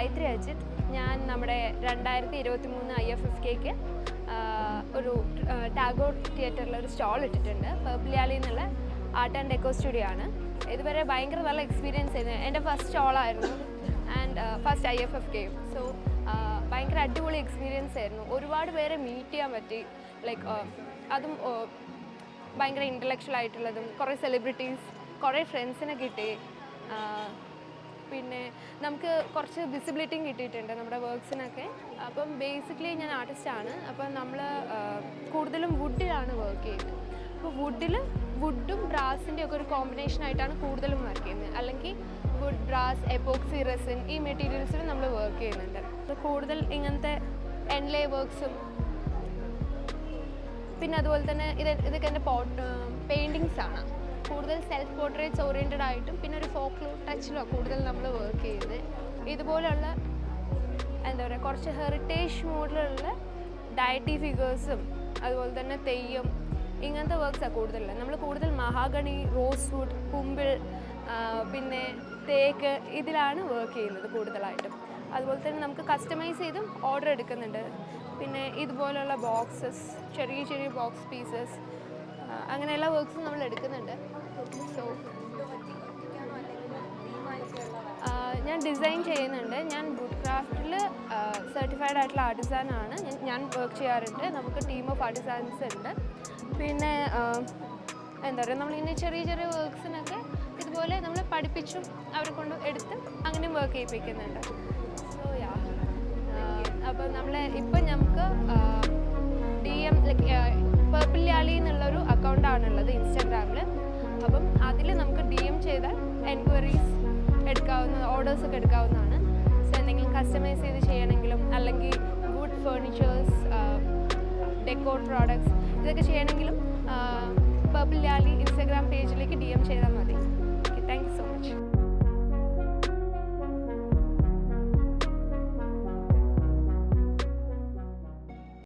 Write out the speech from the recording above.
ഗായത്രി അജിത് ഞാൻ നമ്മുടെ രണ്ടായിരത്തി ഇരുപത്തി മൂന്ന് ഐ എഫ് എഫ് കെക്ക് ഒരു ടാഗോ തിയേറ്ററിൽ ഒരു സ്റ്റോൾ ഇട്ടിട്ടുണ്ട്. പേർപ്പിളിയാലി എന്നുള്ള ആർട്ട് ആൻഡ് ഡെക്കോ സ്റ്റുഡിയോ ആണ്. ഇതുവരെ ഭയങ്കര നല്ല എക്സ്പീരിയൻസ് ആയിരുന്നു. എന്റെ first സ്റ്റാളായിരുന്നു and first I F F കെയും. സോ ഭയങ്കര അടിപൊളി എക്സ്പീരിയൻസ് ആയിരുന്നു. ഒരുപാട് പേരെ മീറ്റ് ചെയ്യാൻ പറ്റി. ലൈക്ക് അതും ഭയങ്കര ഇന്റലക്ച്വൽ ആയിട്ടുള്ളതും കുറേ സെലിബ്രിറ്റീസ് കുറേ ഫ്രണ്ട്സിനെ കിട്ടി. നമുക്ക് കുറച്ച് വിസിബിലിറ്റിയും കിട്ടിയിട്ടുണ്ട് നമ്മുടെ വർക്ക്സിനൊക്കെ അപ്പം ബേസിക്കലി ഞാൻ ആർട്ടിസ്റ്റാണ് അപ്പം നമ്മൾ കൂടുതലും വുഡിലാണ് വർക്ക് ചെയ്യുന്നത്. അപ്പോൾ വുഡിൽ വുഡും ബ്രാസിന്റെ ഒക്കെ ഒരു കോമ്പിനേഷൻ ആയിട്ടാണ് കൂടുതലും വർക്ക് ചെയ്യുന്നത്. അല്ലെങ്കിൽ വുഡ് ബ്രാസ് എപ്പോക്സി റെസിൻ ഈ മെറ്റീരിയൽസിൽ നമ്മൾ വർക്ക് ചെയ്യുന്നുണ്ട്. അപ്പോൾ കൂടുതൽ ഇങ്ങനത്തെ എൻലേ വർക്ക്സും പിന്നെ അതുപോലെ തന്നെ ഇത് ഇതൊക്കെ എന്റെ പോട്ട് പെയിന്റിങ്സ് ആണ്. കൂടുതൽ സെൽഫ് പോർട്രേറ്റ്സ് ഓറിയന്റഡ് ആയിട്ടും പിന്നെ ഒരു ഫോക്ലോ ടച്ചിലോ കൂടുതൽ നമ്മൾ വർക്ക് ചെയ്ത് ഇതുപോലുള്ള എന്താ പറയുക കുറച്ച് ഹെറിറ്റേജ് മോഡിലുള്ള ഡയറ്റി ഫിഗേഴ്സും അതുപോലെ തന്നെ തെയ്യം ഇങ്ങനത്തെ വർക്ക്സാണ് കൂടുതലുള്ളത്. നമ്മൾ കൂടുതൽ മഹാഗണി റോസ് വുഡ് കുമ്പിൾ പിന്നെ തേക്ക് ഇതിലാണ് വർക്ക് ചെയ്യുന്നത് കൂടുതലായിട്ടും. അതുപോലെ തന്നെ നമുക്ക് കസ്റ്റമൈസ് ചെയ്തും ഓർഡർ എടുക്കുന്നുണ്ട്. പിന്നെ ഇതുപോലുള്ള ബോക്സസ് ചെറിയ ചെറിയ ബോക്സ് പീസസ് അങ്ങനെ എല്ലാ വർക്ക്സും നമ്മൾ എടുക്കുന്നുണ്ട്. സോ ഞാൻ ഡിസൈൻ ചെയ്യുന്നുണ്ട്. ഞാൻ വുഡ് ക്രാഫ്റ്റിൽ സർട്ടിഫൈഡ് ആയിട്ടുള്ള ആർട്ടിസാൻ ആണ്. ഞാൻ വർക്ക് ചെയ്യാറുണ്ട്. നമുക്ക് ടീം ഓഫ് ആർട്ടിസാൻസ് ഉണ്ട്. പിന്നെ എന്താ പറയുക നമ്മളിങ്ങനെ ചെറിയ ചെറിയ വർക്ക്സിനൊക്കെ ഇതുപോലെ നമ്മൾ പഠിപ്പിച്ചും അവരെ കൊണ്ട് എടുത്ത് അങ്ങനെയും വർക്ക് ചെയ്യിപ്പിക്കുന്നുണ്ട്. സോ യാ അപ്പോൾ നമ്മൾ ഇപ്പം നമുക്ക് അക്കൗണ്ടാണുള്ളത് ഇൻസ്റ്റാഗ്രാമിൽ അപ്പം അതിൽ നമുക്ക് ഡി എം ചെയ്താൽ എൻക്വയറീസ് എടുക്കാവുന്ന ഓർഡേഴ്സ് ഒക്കെ എടുക്കാവുന്നതാണ്. സോ എന്തെങ്കിലും കസ്റ്റമൈസ് ചെയ്ത് ചെയ്യണമെങ്കിലും അല്ലെങ്കിൽ വുഡ് ഫേർണിച്ചേഴ്സ് ഡെക്കോർ പ്രോഡക്ട്സ് ഇതൊക്കെ ചെയ്യണമെങ്കിലും പർപ്പിൾ ലാലി ഇൻസ്റ്റാഗ്രാം പേജിലേക്ക് ഡി എം ചെയ്താൽ